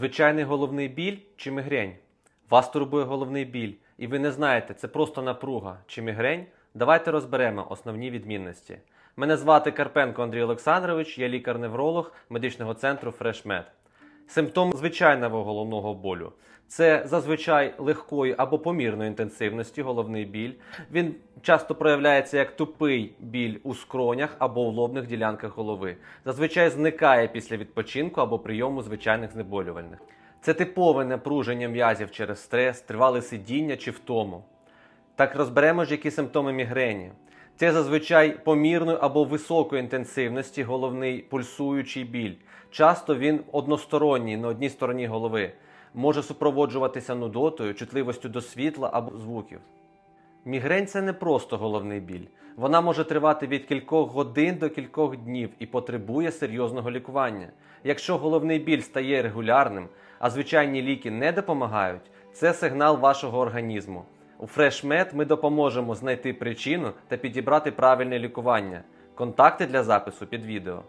Звичайний головний біль чи мігрень? Вас турбує головний біль, і ви не знаєте, це просто напруга чи мігрень? Давайте розберемо основні відмінності. Мене звати Карпенко Андрій Олександрович, я лікар-невролог медичного центру FreshMed. Симптом звичайного головного болю це зазвичай легкої або помірної інтенсивності головний біль. Він часто проявляється як тупий біль у скронях або в лобних ділянках голови. Зазвичай зникає після відпочинку або прийому звичайних знеболювальних. Це типове напруження м'язів через стрес, тривале сидіння чи втому. Так розберемо ж, які симптоми мігрені. Це зазвичай помірної або високої інтенсивності головний пульсуючий біль. Часто він односторонній на одній стороні голови, може супроводжуватися нудотою, чутливостю до світла або звуків. Мігрень це не просто головний біль. Вона може тривати від кількох годин до кількох днів і потребує серйозного лікування. Якщо головний біль стає регулярним, а звичайні ліки не допомагають, це сигнал вашого організму. У FreshMed ми допоможемо знайти причину та підібрати правильне лікування. Контакти для запису під відео.